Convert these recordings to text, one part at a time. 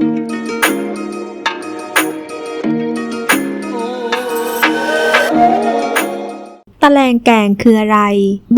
Thank you. ตะแลงแกงคืออะไร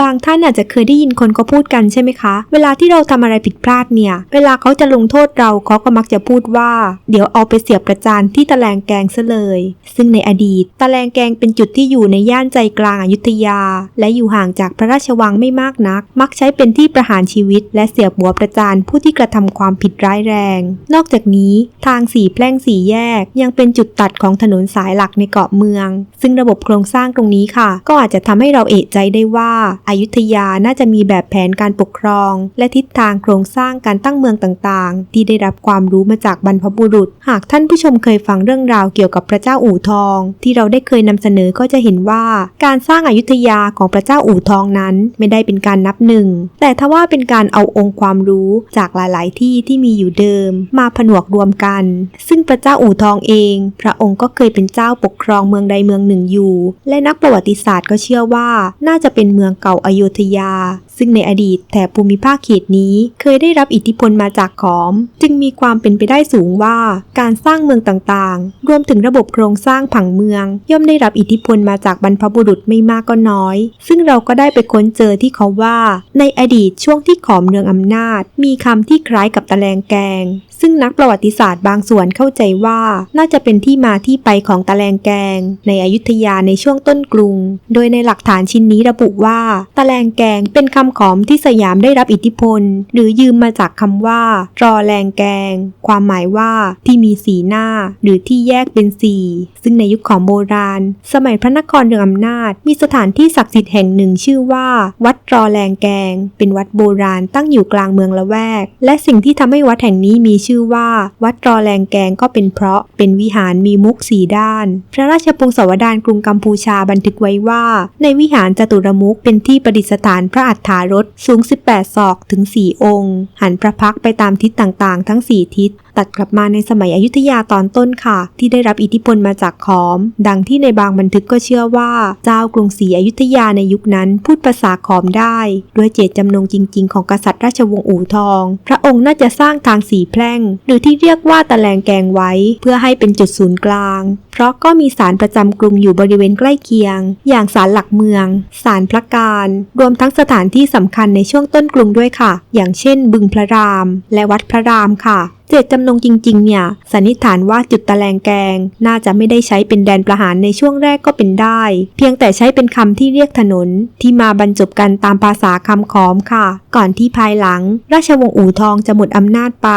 บางท่านอาจจะเคยได้ยินคนเขาพูดกันใช่ไหมคะ เวลาที่เราทำอะไรผิดพลาดเนี่ย เวลาเขาจะลงโทษเราเขาก็มักจะพูดว่า เดี๋ยวเอาไปเสียบประจานที่ตะแลงแกงซะเลย ซึ่งในอดีต ตะแลงแกงเป็นจุดที่อยู่ในย่านใจกลางอายุทยา และอยู่ห่างจากพระราชวังไม่มากนัก มักใช้เป็นที่ประหารชีวิต และเสียบหัวประจานผู้ที่กระทำความผิดร้ายแรง นอกจากนี้ทางสี่แพร่งสี่แยก ยังเป็นจุดตัดของถนนสายหลักในเกาะเมือง ซึ่งระบบโครงสร้างตรงนี้ค่ะ ก็อาจจะทำให้เราเอะใจได้ว่าอายุทยาน่าจะมีแบบแผนการปกครอง และทิศทางโครงสร้างการตั้งเมืองต่างๆ ที่ได้รับความรู้มาจากบรรพบุรุษ หากท่านผู้ชมเคยฟังเรื่องราวเกี่ยวกับพระเจ้าอู่ทอง ที่เราได้เคยนำเสนอก็จะเห็นว่าการสร้างอายุทยาของพระเจ้าอู่ทองนั้นไม่ได้เป็นการนับหนึ่งแต่ทว่าเป็นการเอาองค์ความรู้จากหลาย ๆ ที่ที่มีอยู่เดิม มาผนวกรวมกัน ซึ่งพระเจ้าอู่ทองเอง พระองค์ก็เคยเป็นเจ้าปกครองเมืองใดเมืองหนึ่งอยู่ และนักประวัติศาสตร์ก็เชื่อว่าน่าจะเป็นเมืองเก่าอโยธยา ซึ่งในอดีตแถบภูมิภาคเขตนี้เคยได้รับอิทธิพลมาจากขอม จึงมีความเป็นไปได้สูงว่าการสร้างเมืองต่างๆ รวมถึงระบบโครงสร้างผังเมือง ย่อมได้รับอิทธิพลมาจากบรรพบุรุษไม่มากก็น้อย ซึ่งเราก็ได้ไปค้นเจอที่เขาว่า ในอดีตช่วงที่ขอมเรืองอำนาจ มีคำที่คล้ายกับตะแลงแกงซึ่งนักประวัติศาสตร์บางส่วนเข้าใจว่าน่าจะเป็นที่มาที่ไปของตะแลงแกง ในอยุธยาในช่วงต้นกรุง โดยในหลักฐานชิ้นนี้ระบุว่า ตะแลงแกงเป็นคำขอมที่สยามได้รับอิทธิพล หรือยืมมาจากคำว่า รอแรงแกง ความหมายว่าที่มีสีหน้า หรือที่แยกเป็นสี่ซึ่งในยุคของโบราณ สมัยพระนครเรืองอำนาจ มีสถานที่ศักดิ์สิทธิ์แห่งหนึ่งชื่อว่า วัดรอแรงแกง เป็นวัดโบราณตั้งอยู่กลางเมืองละแวก และสิ่งที่ทำให้วัดแห่งนี้มีชื่อว่า วัดรอแรงแกงก็เป็นเพราะเป็นวิหารมีมุกสีด้าน พระราชพงศาวดารกรุงกัมพูชาบันทึกไว้ว่า ในวิหารจตุรมุกเป็นที่ประดิษฐานพระอัฏฐารถสูง 18 ศอกถึง 4 องค์ หันพระพักไปตามทิศต่างๆ ทั้ง 4 ทิศตัดกลับมาในสมัยอยุธยาตอนต้นค่ะ ที่ได้รับอิทธิพลมาจากขอม ดังที่ในบางบันทึกก็เชื่อว่า เจ้ากรุงศรีอยุธยาในยุคนั้นพูดภาษาขอมได้ ด้วยเจตจำนงจริง ๆ ของกษัตริย์ราชวงศ์อู่ทอง พระองค์น่าจะสร้างทางสีแพร่ง หรือที่เรียกว่าตะแลงแกงไว้ เพื่อให้เป็นจุดศูนย์กลาง เพราะก็มีศาลประจำกรุงอยู่บริเวณใกล้เคียง อย่างศาลหลักเมืองศาลพระการ รวมทั้งสถานที่สำคัญในช่วงต้นกรุงด้วยค่ะ อย่างเช่น บึงพระราม และวัดพระรามค่ะ เจตจำนงจริงๆ เนี่ยสันนิษฐานว่าจุดตะแลงแกง น่าจะไม่ได้ใช้เป็นแดนประหารในช่วงแรกก็เป็นได้ เพียงแต่ใช้เป็นคำที่เรียกถนน ที่มาบรรจบกันตามภาษาคำขอมค่ะ ก่อนที่ภายหลัง ราชวงศ์อู่ทองจะหมดอำนาจไป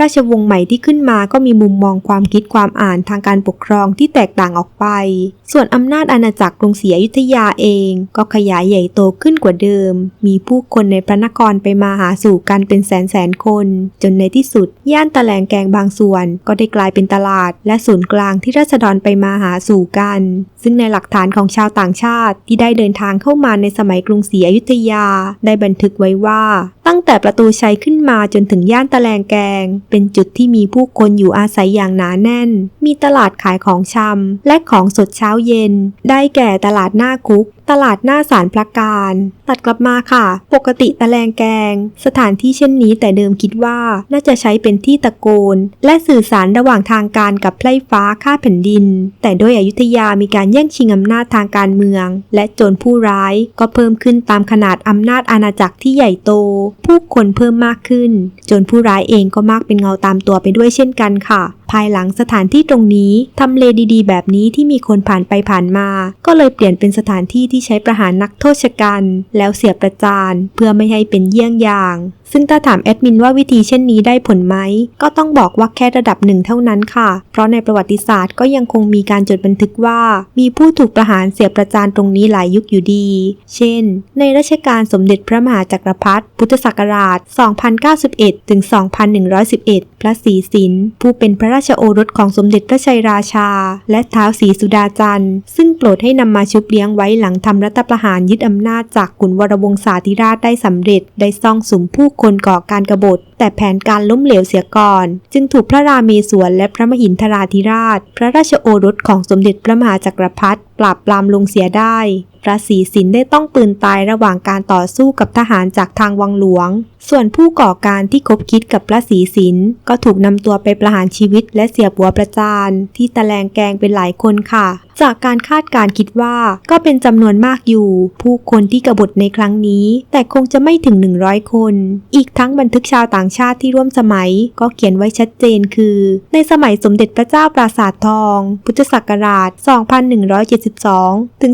ราชวงศ์ใหม่ที่ขึ้นมาก็มีมุมมองความคิดความอ่านทางการปกครองที่แตกต่างออกไป ส่วนอำนาจอาณาจักรกรุงศรีอยุธยาเอง ก็ขยายใหญ่โตขึ้นกว่าเดิม มีผู้คนในพระนครไปมาหาสู่กันเป็นแสนแสนคน จนในที่สุดย่านตะแลงแกงบางส่วน ก็ได้กลายเป็นตลาด และศูนย์กลางที่ราษฎรไปมาหาสู่กัน ซึ่งในหลักฐานของชาวต่างชาติที่ได้เดินทางเข้ามาในสมัยกรุงศรีอยุธยา ได้บันทึกไว้ว่า ตั้งแต่ประตูชัยขึ้นมาจนถึงย่านตะแลงแกง เป็นจุดที่มีผู้คนอยู่อาศัยอย่างหนาแน่น มีตลาดขายของชำและของสดเช้าเย็น ได้แก่ตลาดหน้าคุกตลาดหน้าสารพระการ ตัดกลับมาค่ะ ปกติตะแลงแกง สถานที่เช่นนี้แต่เดิมคิดว่าน่าจะใช้เป็นที่ตะโกน และสื่อสารระหว่างทางการกับไพร่ฟ้าข้าแผ่นดิน แต่โดยอยุธยามีการแย่งชิงอำนาจทางการเมือง และโจรผู้ร้ายก็เพิ่มขึ้นตามขนาดอำนาจอาณาจักรที่ใหญ่โต ผู้คนเพิ่มมากขึ้นโจรผู้ร้ายเองก็มากเป็นเงาตามตัวไปด้วยเช่นกันค่ะ ภายหลังสถานที่ตรงนี้ทำเลดีๆ แบบนี้ที่มีคนผ่านไปผ่านมา ก็เลยเปลี่ยนเป็นสถานที่ที่ใช้ประหารนักโทษชกันแล้วเสียประจานเพื่อไม่ให้เป็นเยี่ยงอย่างซึ่งถ้าถามแอดมินว่าวิธีเช่นนี้ได้ผลไหม ก็ต้องบอกว่าแค่ระดับหนึ่งเท่านั้นค่ะ เพราะในประวัติศาสตร์ก็ยังคงมีการจดบันทึกว่า มีผู้ถูกประหารเสียประจานตรงนี้หลายยุคอยู่ดี เช่น ในรัชกาลสมเด็จพระมหาจักรพรรดิพุทธศักราช 2091 ถึง 2111 พระศรีสินผู้เป็นพระราชโอรสของสมเด็จพระชัยราชา และท้าวศรีสุดาจันทร์ ซึ่งโปรดให้นำมาชุบเลี้ยงไว้หลังทำรัฐประหารยึดอำนาจจากขุนวรวงศาธิราชได้สำเร็จ ได้ซ่องสุมผู้คนก่อการกรบฏ แต่แผนการล้มเหลวเสียก่อน จึงถูกพระราเมศวรและพระมหินทราธิราช พระราชโอรสของสมเด็จพระมหาจักรพรรดิปราบปรามลงเสียได้ พระศรีสินได้ต้องปืนตายระหว่างการต่อสู้กับทหารจากทางวังหลวง ส่วนผู้ก่อการที่คบคิดกับพระศรีสินก็ถูกนำตัวไปประหารชีวิตและเสียบหัวประจานที่ตะแลงแกงเป็นหลายคนค่ะ จากการคาดการคิดว่าก็เป็นจำนวนมากอยู่ ผู้คนที่กบฏในครั้งนี้ แต่คงจะไม่ถึง 100 คน อีกทั้งบันทึกชาวต่างชาติที่ร่วมสมัย ก็เขียนไว้ชัดเจนคือ ในสมัยสมเด็จพระเจ้าปราสาททอง พุทธศักราช 2172 ถึง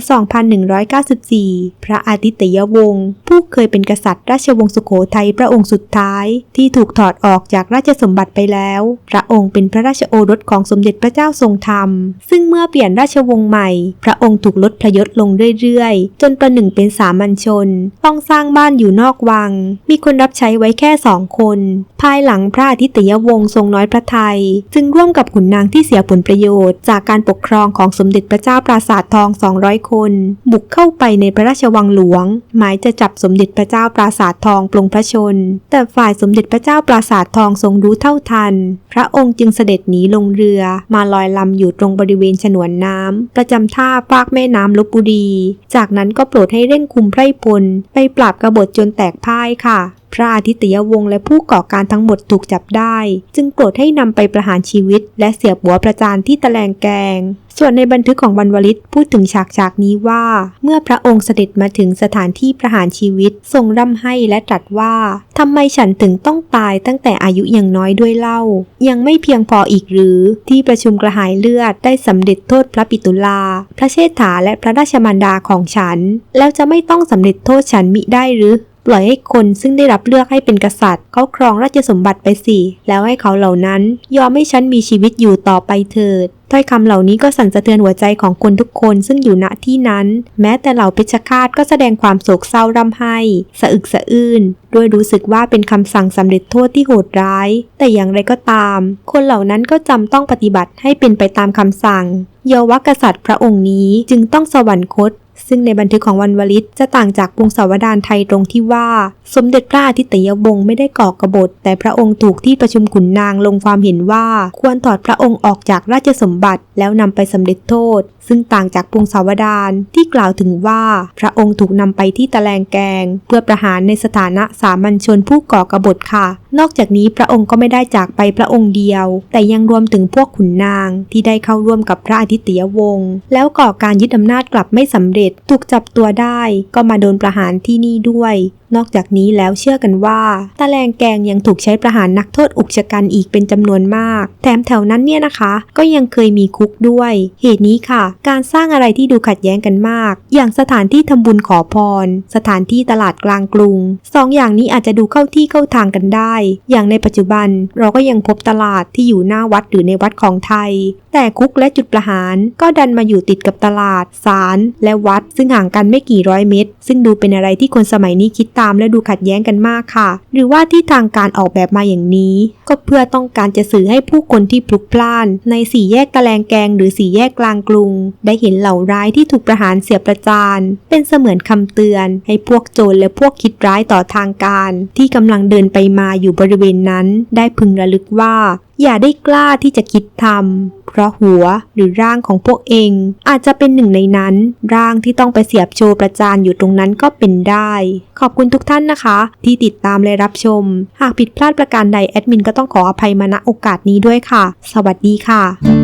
2194 พระอาทิตยวงศ์ผู้เคยเป็นกษัตริย์ราชวงศ์สุโขทัยพระองค์สุดท้าย ที่ถูกถอดออกจากราชสมบัติไปแล้ว พระองค์เป็นพระราชโอรสของสมเด็จพระเจ้าทรงธรรม ซึ่งเมื่อเปลี่ยนราชวงศ์ใหม่ พระองค์ถูกลดพระยศลงเรื่อยๆ จนประหนึ่งเป็นสามัญชน ต้องสร้างบ้านอยู่นอกวัง มีคนรับใช้ไว้แค่สองคน ภายหลังพระอาทิตยวงศ์ทรงน้อยพระทัยจึงร่วมกับขุนนางที่เสียผลประโยชน์ จากการปกครองของสมเด็จพระเจ้าปราสาททอง 200 คน บุกเข้าไปในพระราชวังหลวง หมายจะจับสมเด็จพระเจ้าปราสาททองปลงพระชน แต่ฝ่ายสมเด็จพระเจ้าปราสาททองทรงรู้เท่าทัน พระองค์จึงเสด็จหนีลงเรือมาลอยลำอยู่ตรงบริเวณฉนวนน้ำประจำท่าฟากแม่น้ำลบบุรี จากนั้นก็โปรดให้เร่งคุมไพร่พล ไปปราบกบฏจนแตกพ่ายค่ะ พระอาทิตยวงศ์และผู้ก่อการทั้งหมดถูกจับได้ จึงโปรดให้นำไปประหารชีวิต และเสียบหัวประจานที่ตะแลงแกง ส่วนในบันทึกของบรรวลิตพูดถึงฉากฉากนี้ว่า เมื่อพระองค์เสด็จมาถึงสถานที่ประหารชีวิต ทรงร่ำให้และตรัสว่าทำไมฉันถึงต้องตายตั้งแต่อายุยังน้อยด้วยเล่า ยังไม่เพียงพออีกหรือที่ประชุมกระหายเลือดได้สำเร็จโทษพระปิตุลา พระเชษฐาและพระราชมารดาของฉัน แล้วจะไม่ต้องสำเร็จโทษฉันมิได้หรือ ปล่อยให้คนซึ่งได้รับเลือกให้เป็นกษัตริย์เขาครองราชสมบัติไปสิแล้วให้เขาเหล่านั้น ยอมให้ฉันมีชีวิตอยู่ต่อไปเถิดถ้อยคำเหล่านี้ก็สั่นสะเทือนหัวใจของคนทุกคนซึ่งอยู่ณที่นั้น แม้แต่เหล่าเพชฌฆาตก็แสดงความโศกเศร้าร่ำไห้สะอึกสะอื้นด้วยรู้สึกว่าเป็นคำสั่งสำเร็จโทษที่โหดร้าย แต่อย่างไรก็ตาม คนเหล่านั้นก็จำต้องปฏิบัติให้เป็นไปตามคำสั่ง เยาวกษัตริย์พระองค์นี้จึงต้องสวรรคต ซึ่งในบันทึกของวันวลิตจะต่างจากพงศาวดารไทยตรงที่ว่า สมเด็จพระอาทิตยวงศ์ไม่ได้ก่อกบฏ แต่พระองค์ถูกที่ประชุมขุนนางลงความเห็นว่า ควรถอดพระองค์ออกจากราชสมบัติ แล้วนำไปสำเร็จโทษ ซึ่งต่างจากพงศาวดารที่กล่าวถึงว่า พระองค์ถูกนำไปที่ตะแลงแกง เพื่อประหารในสถานะสามัญชนผู้ก่อกบฏค่ะ นอกจากนี้พระองค์ก็ไม่ได้จากไปพระองค์เดียว แต่ยังรวมถึงพวกขุนนางที่ได้เข้าร่วมกับพระอาทิตยวงศ์แล้วก่อการยึดอำนาจกลับไม่สำเร็จถูกจับตัวได้ ก็มาโดนประหารที่นี่ด้วย นอกจากนี้แล้วเชื่อกันว่า ตะแลงแกงยังถูกใช้ประหารนักโทษอุกชะกันอีกเป็นจำนวนมาก แถมแถวนั้นเนี่ยนะคะ ก็ยังเคยมีคุกด้วย เหตุนี้ค่ะ การสร้างอะไรที่ดูขัดแย้งกันมาก อย่างสถานที่ทำบุญขอพร สถานที่ตลาดกลางกรุงสองอย่างนี้อาจจะดูเข้าที่เข้าทางกันได้ อย่างในปัจจุบันเราก็ยังพบตลาดที่อยู่หน้าวัดหรือในวัดของไทย แต่คุกและจุดประหารก็ดันมาอยู่ติดกับตลาดศาลและวัด ซึ่งห่างกันไม่กี่ร้อยเมตร ซึ่งดูเป็นอะไรที่คนสมัยนี้คิดตามและดูขัดแย้งกันมากค่ะ หรือว่าที่ทางการออกแบบมาอย่างนี้ ก็เพื่อต้องการจะสื่อให้ผู้คนที่พลุกพล่าน ในสี่แยกตะแลงแกงหรือสี่แยกกลางกรุง ได้เห็นเหล่าร้ายที่ถูกประหารเสียประจานเป็นเสมือนคำเตือน ให้พวกโจรและพวกคิดร้ายต่อทางการ ที่กำลังเดินไปมาอยู่บริเวณนั้น ได้พึงระลึกว่าอย่าได้กล้าที่จะคิดทำเพราะหัวหรือร่างของพวกเอง อาจจะเป็นหนึ่งในนั้น ร่างที่ต้องไปเสียบโชว์ประจานอยู่ตรงนั้นก็เป็นได้ ขอบคุณทุกท่านนะคะ ที่ติดตามและรับชม หากผิดพลาดประการใดแอดมินก็ต้องขออภัยมาณโอกาสนี้ด้วยค่ะ สวัสดีค่ะ